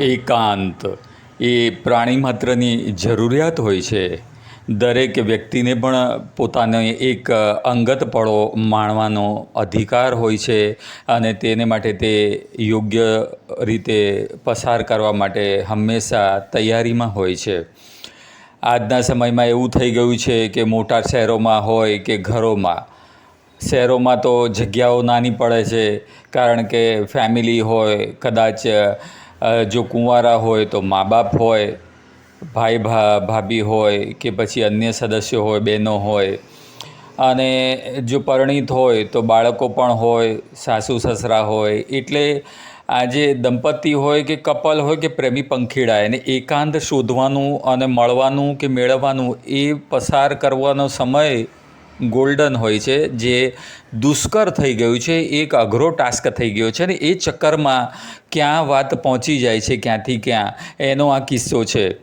એકાંત. એ પ્રાણી માત્રની જરૂરિયાત હોય છે. દરેક વ્યક્તિને પણ પોતાને એક અંગત પળો માણવાનો અધિકાર હોય છે અને તેને માટે તે યોગ્ય રીતે પસાર કરવા માટે હંમેશા તૈયારીમાં હોય છે. આજના સમયમાં એવું થઈ ગયું છે કે મોટા શહેરોમાં હોય કે ઘરોમાં. શહેરોમાં તો જગ્યાઓ નાની પડે છે, કારણ કે ફેમિલી હોય, કદાચ જો કુંવારા હોય તો મા બાપ હોય, ભાઈ ભાભી હોય કે પછી અન્ય સદસ્યો હોય, બહેનો હોય. અને જો પરિણીત હોય તો બાળકો પણ હોય, સાસુ, સસરા હોય. એટલે આજે દંપતી હોય કે કપલ હોય કે પ્રેમી પંખીડા એને એકાંત શોધવાનું અને મળવાનું કે મેળવવાનું એ પસાર કરવાનો સમય ગોલ્ડન હોય છે, જે દુષ્કર થઈ ગયું છે, એક અઘરો ટાસ્ક થઈ ગયો છે ને એ ચક્કરમાં ક્યાં વાત પહોંચી જાય છે, ક્યાંથી ક્યાં, એનો આ કિસ્સો છે.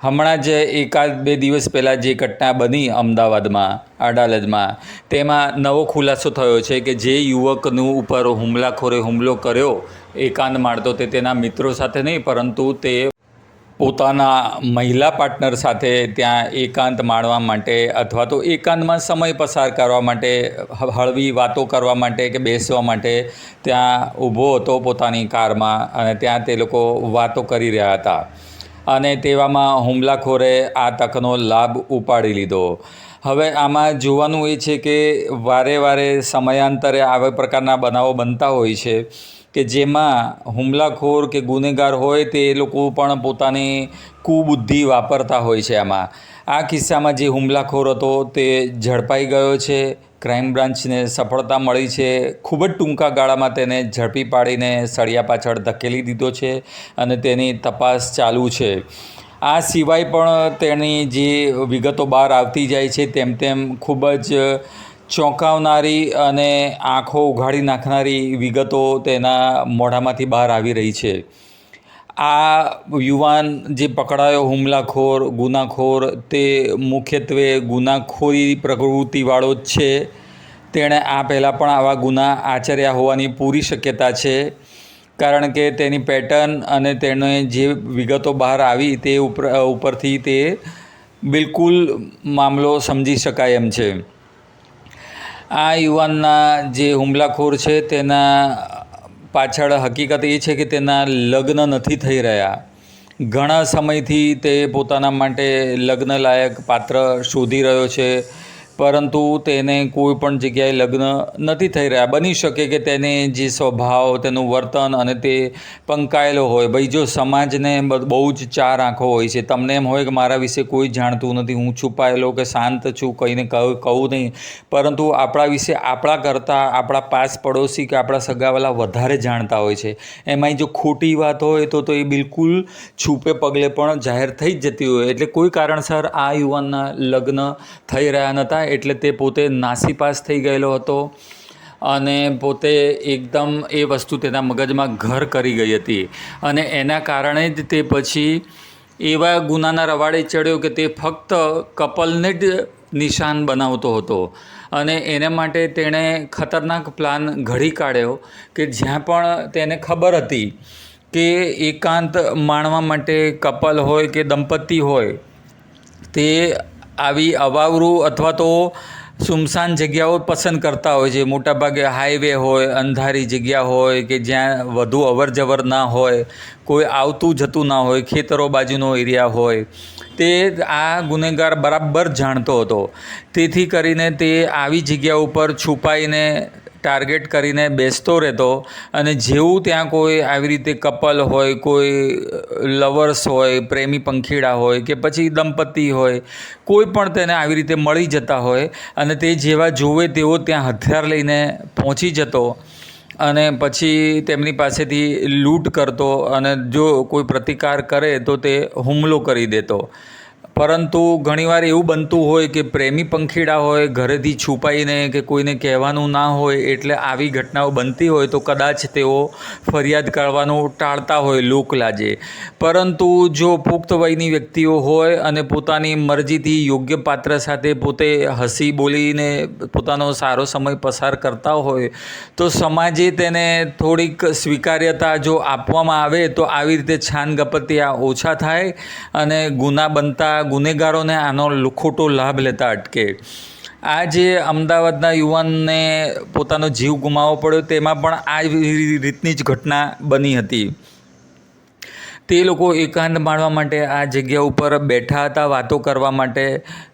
હમણાં જ એકાદ બે દિવસ પહેલાં જે ઘટના બની અમદાવાદમાં, અડાલજમાં, તેમાં નવો ખુલાસો થયો છે કે જે યુવકનું ઉપર હુમલાખોરે હુમલો કર્યો, એકાંત મારતો તે તેના મિત્રો સાથે નહીં, પરંતુ તે પોતાના મહિલા પાર્ટનર સાથે ત્યાં એકાંત માણવા માટે અથવા તો એકાંતમાં સમય પસાર કરવા માટે હળવી વાતો કરવા માટે કે બેસવા માટે ત્યાં ઊભો હતો પોતાની કારમાં અને ત્યાં તે લોકો વાતો કરી રહ્યા હતા. અને તેવામાં હુમલાખોરે આ તકનો લાભ ઉપાડી લીધો. હવે આમાં જોવાનું એ છે કે વારે વારે સમયાંતરે આવા પ્રકારના બનાવો બનતા હોય છે. કે જેમાં હુમલાખોર કે ગુનેગાર હોય તે લોકો પણ પોતાની કુબુદ્ધિ વાપરતા હોય છે આમાં. આ કિસ્સામાં જે હુમલાખોર હતો તે ઝડપાઈ ગયો છે, ક્રાઇમ બ્રાન્ચને સફળતા મળી છે, ખૂબ જ ટૂંકા ગાળામાં તેને ઝડપી પાડીને સળિયા પાછળ ધકેલી દીધો છે અને તેની તપાસ ચાલુ છે. આ સિવાય પણ તેની જે વિગતો બહાર આવતી જાય છે, તેમ તેમ ખૂબ જ ચોંકાવનારી અને આંખો ઉઘાડી નાખનારી વિગતો તેના મોઢામાંથી બહાર આવી રહી છે. આ યુવાન જે પકડાયો હુમલાખોર, ગુનાખોર, તે મુખ્યત્વે ગુનાખોરી પ્રવૃત્તિવાળો જ છે. તેણે આ પહેલાં પણ આવા ગુના આચર્યા હોવાની પૂરી શક્યતા છે, કારણ કે તેની પેટર્ન અને તેને જે વિગતો બહાર આવી તે ઉપર, ઉપરથી તે બિલકુલ મામલો સમજી શકાય એમ છે. આ યુવાનના જે હુમલાખોર છે તેના પાછળ હકીકત એ છે કે તેના લગ્ન નથી થઈ રહ્યા. ઘણા સમયથી તે પોતાના માટે લગ્ન લાયક પાત્ર શોધી રહ્યો છે. પરંતુ તેને કોઈ પણ જગ્યાએ લગ્ન નથી થઈ રહ્યા. બની શકે કે તેને જે સ્વભાવ, તેનું વર્તન અને તે પંકાયેલો હોય. ભાઈ, જો સમાજને બહુ જ ચાર આંખો હોય છે, તમને એમ હોય કે મારા વિશે કોઈ જાણતું નથી, હું છુપાયેલો કે શાંત છું કહીને કહું કહું નહીં. પરંતુ આપણા વિશે આપણા કરતાં, આપણા પાસ પડોશી કે આપણા સગાવાલા વધારે જાણતા હોય છે. એમાંય જો ખોટી વાત હોય તો તો એ બિલકુલ છૂપે પગલે પણ જાહેર થઈ જ જતી હોય. એટલે કોઈ કારણસર આ યુવાનના લગ્ન થઈ રહ્યા નહોતા એટલે તે પોતે નાસીપાસ થઈ ગયેલો હતો અને પોતે એકદમ એ વસ્તુ તેના મગજમાં ઘર કરી ગઈ હતી. અને એના કારણે જ તે પછી એવા ગુનાના રવાડે ચડ્યો કે તે ફક્ત કપલને જ નિશાન બનાવતો હતો. અને એને માટે તેણે ખતરનાક પ્લાન ઘડી કાઢ્યો કે જ્યાં પણ તેને ખબર હતી કે એકાંત માણવા માટે કપલ હોય કે દંપતી હોય તે આવી અવાવરું અથવા તો સુમસાન જગ્યાઓ પસંદ કરતા હોય છે. મોટાભાગે હાઈવે હોય, અંધારી જગ્યા હોય કે જ્યાં વધુ અવર જવર ના હોય, કોઈ આવતું જતું ના હોય, ખેતરો બાજુનો એરિયા હોય, તે આ ગુનેગાર બરાબર જાણતો હતો. તેથી કરીને તે આવી જગ્યા ઉપર છુપાઈને ટાર્ગેટ કરીને બેસતો રહેતો અને જેવું ત્યાં કોઈ આવી રીતે કપલ હોય, કોઈ લવર્સ હોય, પ્રેમી પંખીડા હોય કે પછી દંપતી હોય, કોઈ પણ તેને આવી રીતે મળી જતા હોય અને તે જેવા જોવે તેવો ત્યાં હથિયાર લઈને પહોંચી જતો અને પછી તેમની પાસેથી લૂંટ કરતો અને જો કોઈ પ્રતિકાર કરે તો તે હુમલો કરી દેતો. પરંતુ ઘણીવાર એવું બનતું હોય કે પ્રેમી પંખીડા હોય, ઘરેથી છુપાઈને કે કોઈને કહેવાનું ના હોય એટલે આવી ઘટનાઓ બનતી હોય તો કદાચ તેઓ ફરિયાદ કરવાનું ટાળતા હોય લોક લાજે. પરંતુ જો પુખ્ત વયની વ્યક્તિઓ હોય અને પોતાની મરજીથી યોગ્ય પાત્ર સાથે પોતે હસી બોલીને પોતાનો સારો સમય પસાર કરતા હોય, તો સમાજે તેને થોડીક સ્વીકાર્યતા જો આપવામાં આવે તો આવી રીતે છાન ગપતિયા ઓછા થાય અને ગુના બનતા ગુનેગારોને આનો લુખોટો લાભ લેતા અટકે. આ જે અમદાવાદના યુવાનને પોતાનો જીવ ગુમાવવો પડ્યો, તેમાં પણ આ રીતની જ ઘટના બની હતી. તે લોકો એકાંત માણવા માટે આ જગ્યા ઉપર બેઠા હતા, વાતો કરવા માટે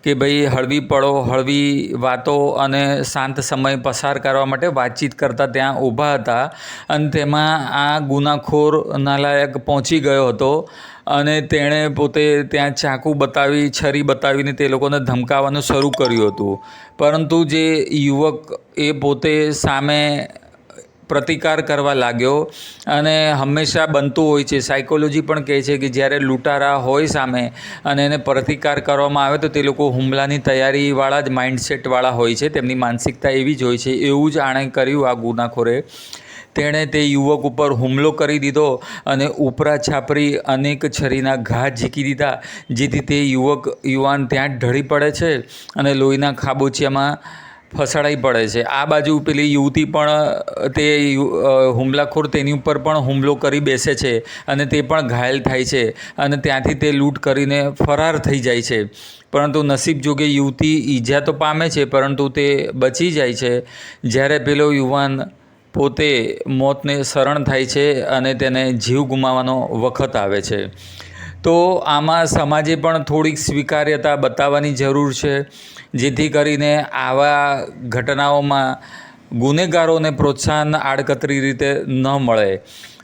કે ભાઈ હળવી પડો, હળવી વાતો અને શાંત સમય પસાર કરવા માટે વાતચીત કરતા ત્યાં ઊભા હતા. અને તેમાં આ ગુનાખોર નાલાયક પહોંચી ગયો હતો. અને તેણે પોતે ત્યાં ચાકુ બતાવી, છરી બતાવીને તે લોકોને ધમકાવવાનું શરૂ કર્યું હતું. પરંતુ જે યુવક એ પોતે સામે પ્રતિકાર કરવા લાગ્યો અને હંમેશા બનતું હોય છે. સાયકોલોજી પણ કહે છે કે જ્યારે લૂંટારા હોય સામે અને એને પ્રતિકાર કરવામાં આવે તો તે લોકો હુમલાની તૈયારીવાળા જ માઇન્ડસેટવાળા હોય છે. તેમની માનસિકતા એવી જ હોય છે. એવું જ આણે કર્યું આ ગુનાખોરે. તેણે તે યુવક ઉપર હુમલો કરી દીધો અને ઉપરા છાપરી અનેક છરીના ઘા ઝીકી દીધા, જેથી તે યુવક, યુવાન ત્યાં જ ઢળી પડે છે અને લોહીના ખાબોચિયામાં ફસાડાઈ પડે છે. આ બાજુ પેલી યુવતી પણ, તે હુમલાખોર તેની ઉપર પણ હુમલો કરી બેસે છે અને તે પણ ઘાયલ થાય છે અને ત્યાંથી તે લૂંટ કરીને ફરાર થઈ જાય છે. પરંતુ નસીબ જોગે યુવતી ઈજા તો પામે છે, પરંતુ તે બચી જાય છે. જ્યારે પેલો યુવાન પોતે મોતને શરણ થાય છે અને તેને જીવ ગુમાવવાનો વખત આવે છે. તો આમાં સમાજે પણ થોડીક સ્વીકાર્યતા બતાવવાની જરૂર છે, જેથી કરીને આવા ઘટનાઓમાં ગુનેગારોને પ્રોત્સાહન આડકતરી રીતે ન મળે.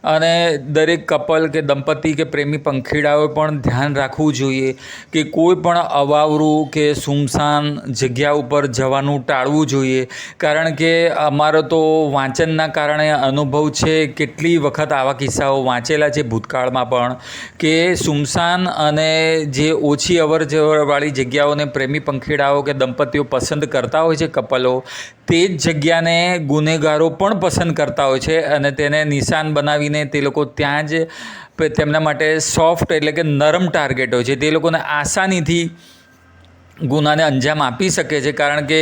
અને દરેક કપલ કે દંપતી કે પ્રેમી પંખીડાઓએ પણ ધ્યાન રાખવું જોઈએ કે કોઈ પણ અવાવરું કે સુમસાન જગ્યા ઉપર જવાનું ટાળવું જોઈએ. કારણ કે અમારો તો વાંચનના કારણે અનુભવ છે, કેટલી વખત આવા કિસ્સાઓ વાંચેલા છે ભૂતકાળમાં પણ, કે સુમસાન અને જે ઓછી અવર જવરવાળી જગ્યાઓને પ્રેમી પંખીડાઓ કે દંપતીઓ પસંદ કરતા હોય છે કપલો, તે જ જગ્યાને ગુનેગારો પણ પસંદ કરતા હોય છે અને તેને નિશાન બનાવીને તે લોકો ત્યાં જ તેમના માટે સોફ્ટ એટલે કે નરમ ટાર્ગેટ હોય છે. તે લોકોને આસાનીથી ગુનાને અંજામ આપી શકે છે, કારણ કે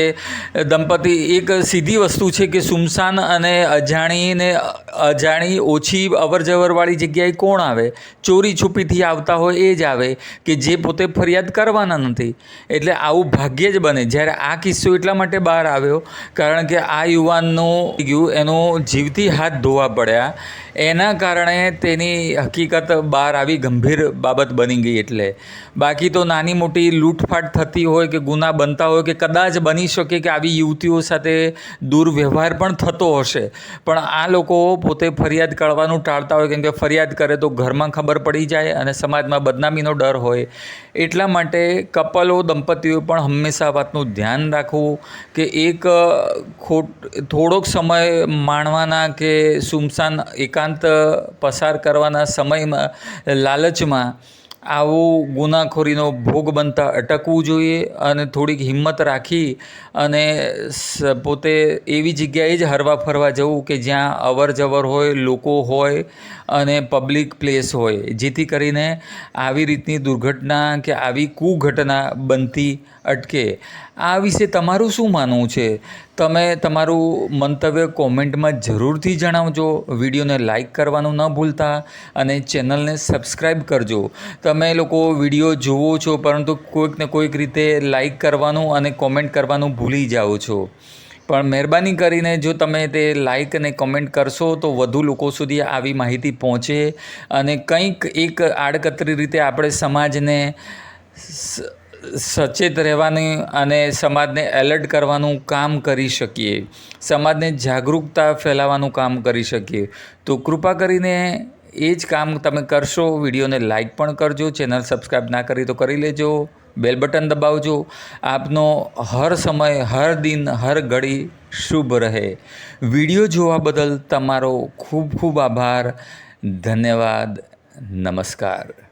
દંપતી એક સીધી વસ્તુ છે કે સુમસાન અને અજાણીને અજાણી ઓછી અવરજવરવાળી જગ્યાએ કોણ આવે? ચોરી છુપીથી આવતા હોય એ જ આવે કે જે પોતે ફરિયાદ કરવાના નથી. એટલે આવું ભાગ્યે જ બને. જ્યારે આ કિસ્સો એટલા માટે બહાર આવ્યો, કારણ કે આ યુવાનનું ગયું એનો જીવથી હાથ ધોવા પડ્યા. એના કારણે તેની હકીકત બહાર આવી ગંભીર બાબત બની ગઈ એટલે. બાકી તો નાની મોટી લૂંટફાટ થતી હોય કે ગુના બનતા હોય કે કદાચ બની શકે કે આવી યુવતીઓ સાથે દુર્વ્યવહાર પણ થતો હશે. પણ આ લોકો પોતે ફરિયાદ કરવાનું ટાળતા હોય, કેમ કે ફરિયાદ કરે તો ઘરમાં ખબર પડી જાય અને સમાજમાં બદનામીનો ડર હોય. એટલા માટે કપલો, દંપતીઓ પણ હંમેશા વાતનું ધ્યાન રાખવું કે એક ખોટ, થોડોક સમય માણવાના કે સુમસાન એકાંત પસાર કરવાના સમયમાં, લાલચમાં આવું ગુનાખોરીનો ભોગ બનતા અટકવું જોઈએ અને થોડીક હિંમત રાખી અને પોતે એવી જગ્યાએ જ હરવા ફરવા જવું કે જ્યાં અવર જવર હોય, લોકો હોય અને પબ્લિક પ્લેસ હોય. જેથી કરીને આવી રીતની દુર્ઘટના કે આવી કુઘટના બનતી અટકે. આ વિશે તમારું શું માનવું છે? તમે તમારું મંતવ્ય કોમેન્ટમાં જરૂરથી જણાવજો. વિડીયોને લાઇક કરવાનું ન ભૂલતા અને ચેનલને સબસ્ક્રાઈબ કરજો. તમે લોકો વીડિયો જુઓ છો, પરંતુ કોઈક ને કોઈક રીતે લાઈક કરવાનું અને કોમેન્ટ કરવાનું ભૂલી જાઓ છો. પણ મહેરબાની કરીને જો તમે તે લાઈક અને કમેન્ટ કરશો, તો વધુ લોકો સુધી આવી માહિતી પહોંચે અને કંઈક એક આડકતરી રીતે આપણે સમાજને સચેત રહેવાની અને સમાજને એલર્ટ કરવાનું કામ કરી શકીએ. સમાજને જાગૃતતા ફેલાવવાનું કામ કરી શકીએ. તો કૃપા કરીને એ જ કામ તમે કરશો, વિડીયોને લાઈક પણ કરજો, ચેનલ સબસ્ક્રાઈબ ના કરી તો કરી લેજો, બેલ બટન દબાવજો. આપનો હર સમય, હર દિન, હર ઘડી શુભ રહે. વીડિયો જોવા બદલ તમારો ખૂબ ખૂબ આભાર. ધન્યવાદ. નમસ્કાર.